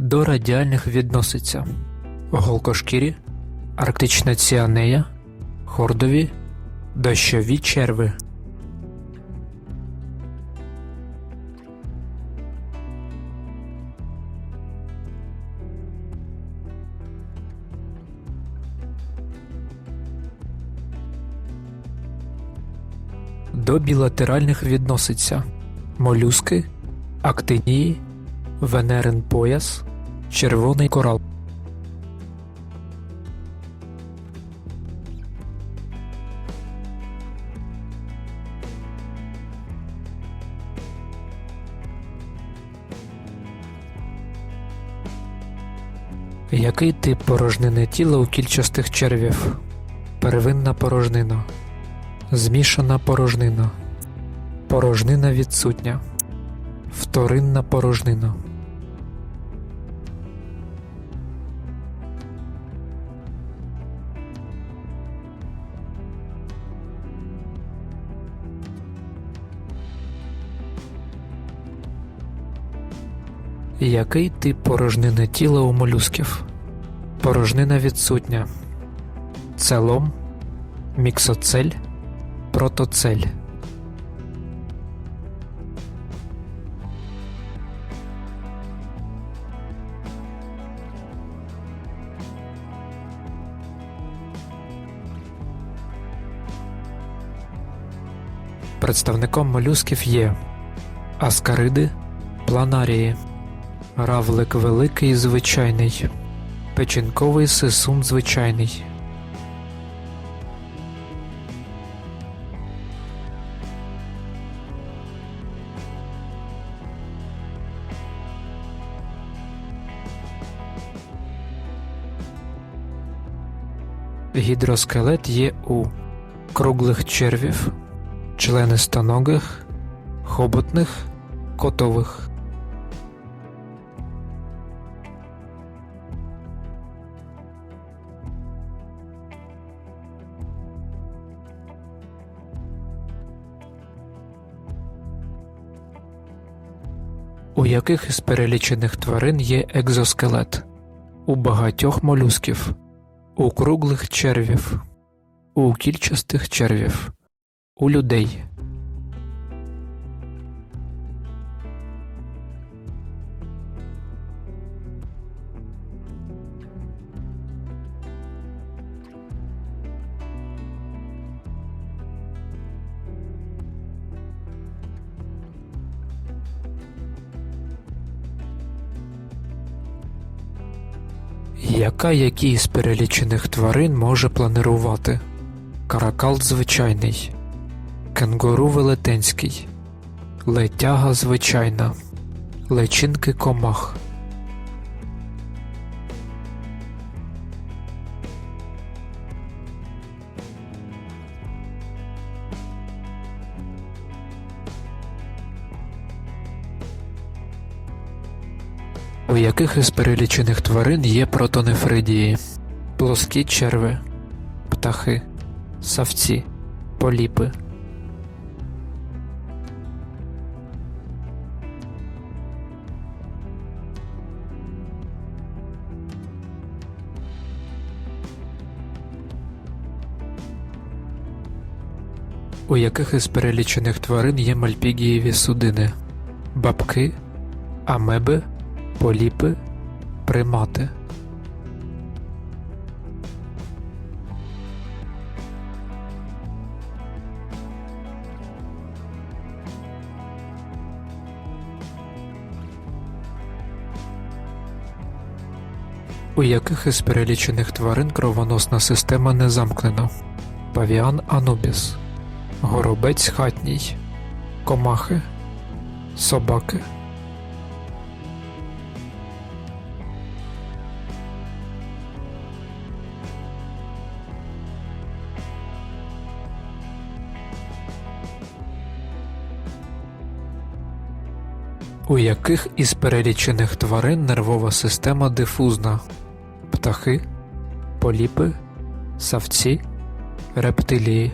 До радіальних відноситься голкошкірі, арктична ціанея, хордові, дощові черви. До білатеральних відноситься молюски, актинії, венерин пояс, червоний корал. Який тип порожнини тіла у кільчастих червів? Первинна порожнина, змішана порожнина, порожнина відсутня, вторинна порожнина. Який тип порожнини тіла у молюсків? Порожнина відсутня. Целом, міксоцель, протоцель. Представником молюсків є аскариди, планарії, равлик великий звичайний, печінковий сисун звичайний. Гідроскелет є у круглих червів, членистоногих, хоботних, котових. У яких із перелічених тварин є екзоскелет? У багатьох молюсків, у круглих червів, у кільчастих червів, у людей. Яка який з перелічених тварин може планирувати? Каракал звичайний, кенгуру велетенський, летяга звичайна, личинки комах. Яких із перелічених тварин є протонефридії? Плоскі черви, птахи, савці, поліпи. У яких із перелічених тварин є мальпігієві судини? Бабки, амеби, поліпи, примати. У яких із перелічених тварин кровоносна система не замкнена? Павіан Анубіс, Горобець хатній, Комахи, Собаки. У яких із перелічених тварин нервова система дифузна птахи, поліпи, савці, рептилії.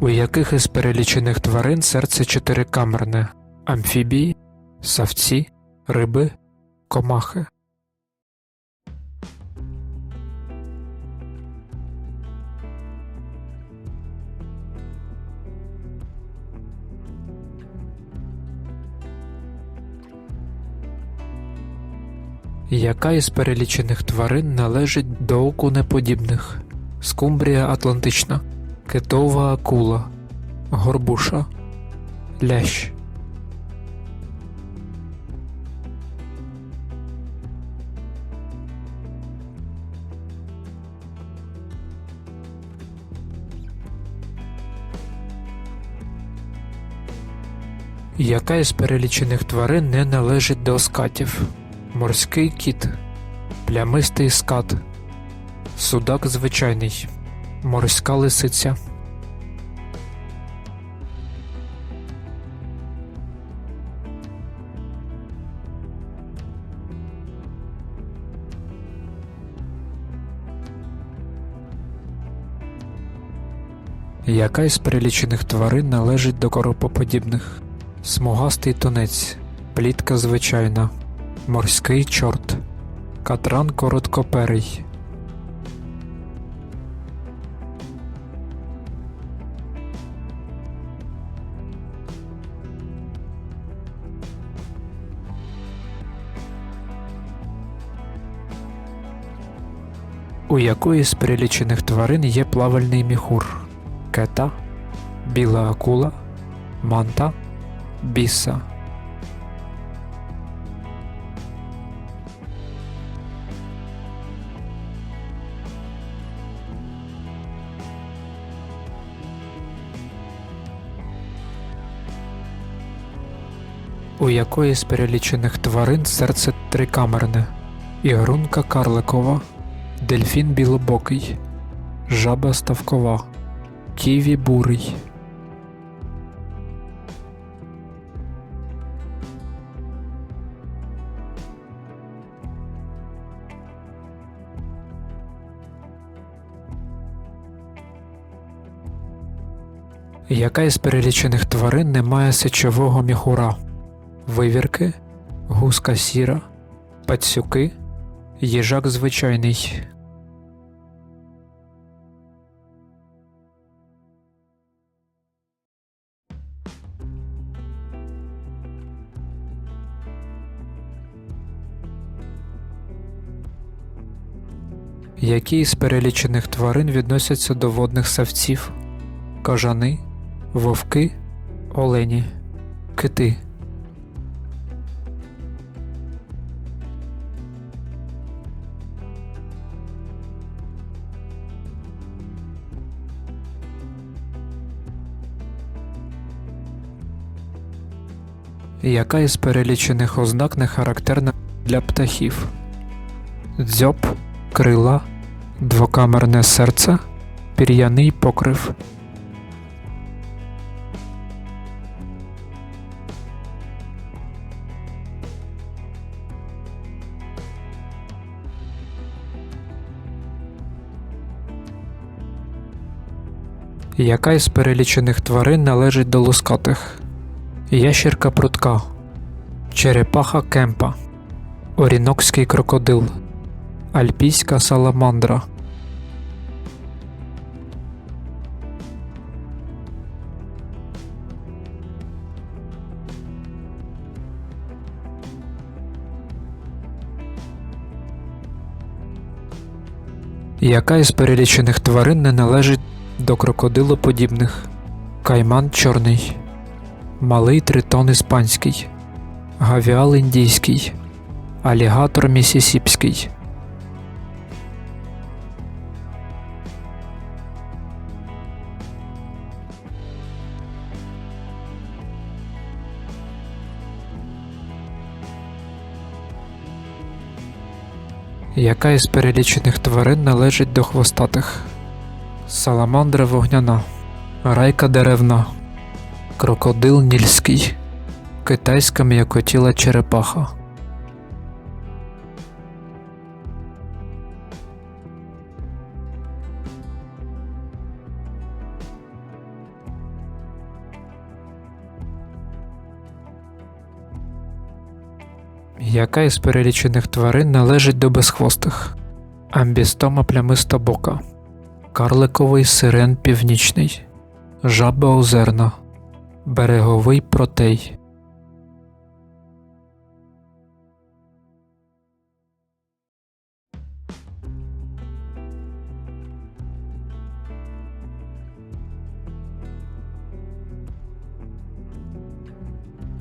У яких із перелічених тварин серце чотирикамерне, амфібії, савці, риби, комахи. Яка із перелічених тварин належить до окунеподібних? Скумбрія атлантична, китова акула, горбуша, лящ. Яка із перелічених тварин не належить до скатів? Морський кіт, плямистий скат, судак звичайний, морська лисиця. Яка із перелічених тварин належить до коропоподібних? Смугастий тунець, плітка звичайна, морський чорт, катран короткоперий. У якої з перелічених тварин є плавальний міхур? Кета, біла акула, манта, біса. У якої з перелічених тварин серце трикамерне, ігрунка карликова, дельфін білобокий, жаба ставкова, ківі бурий. Яка із перелічених тварин не має сечового міхура? Вивірки, гуска сіра, пацюки, їжак звичайний. Які із перелічених тварин відносяться до водних савців? Кажани, вовки, олені, кити. Яка із перелічених ознак не характерна для птахів? Дзьоб, крила, двокамерне серце, пір'яний покрив. Яка із перелічених тварин належить до лускатих? Ящірка прутка, черепаха кемпа, орінокський крокодил, альпійська саламандра. Яка із перелічених тварин не належить до крокодилоподібних? Кайман чорний, малий тритон іспанський, гавіал індійський, алігатор місісіпський. Яка із перелічених тварин належить до хвостатих? Саламандра вогняна, райка деревна, крокодил нільський, китайська м'якотіла черепаха. Яка із перелічених тварин належить до безхвостих? Амбістома плямиста бока карликовий сирен північний, жаба озерна, береговий протей.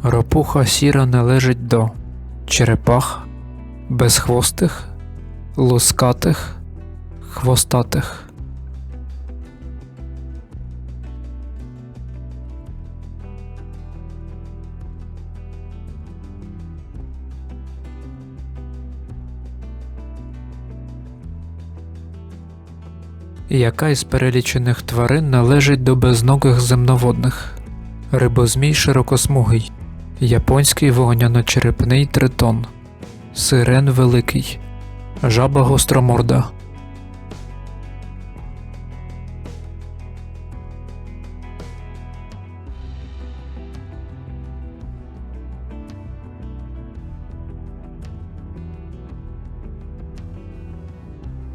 Ропуха сіра належить до черепах, безхвостих, лускатих, хвостатих. Яка із перелічених тварин належить до безногих земноводних? Рибозмій широкосмугий, японський вогняно-черепний тритон, сирен великий, жаба гостроморда.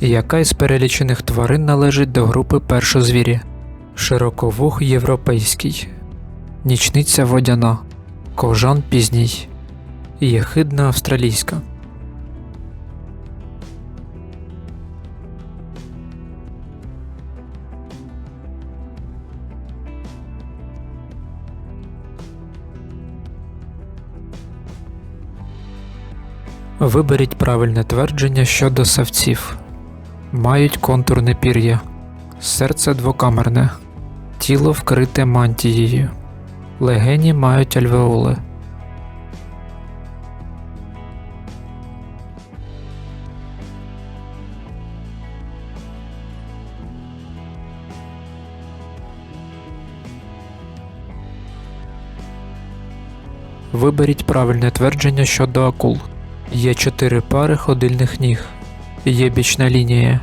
Яка із перелічених тварин належить до групи першозвірі? Широковух європейський, нічниця водяна, кожан пізній, єхидна австралійська. Виберіть правильне твердження щодо савців. Мають контурне пір'я, серце двокамерне, тіло вкрите мантією, легені мають альвеоли. Виберіть правильне твердження щодо акул. Є чотири пари ходильних ніг. Є бічна лінія.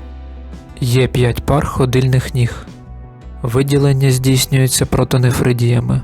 Є 5 пар ходильних ніг. Виділення здійснюється протонефридіями.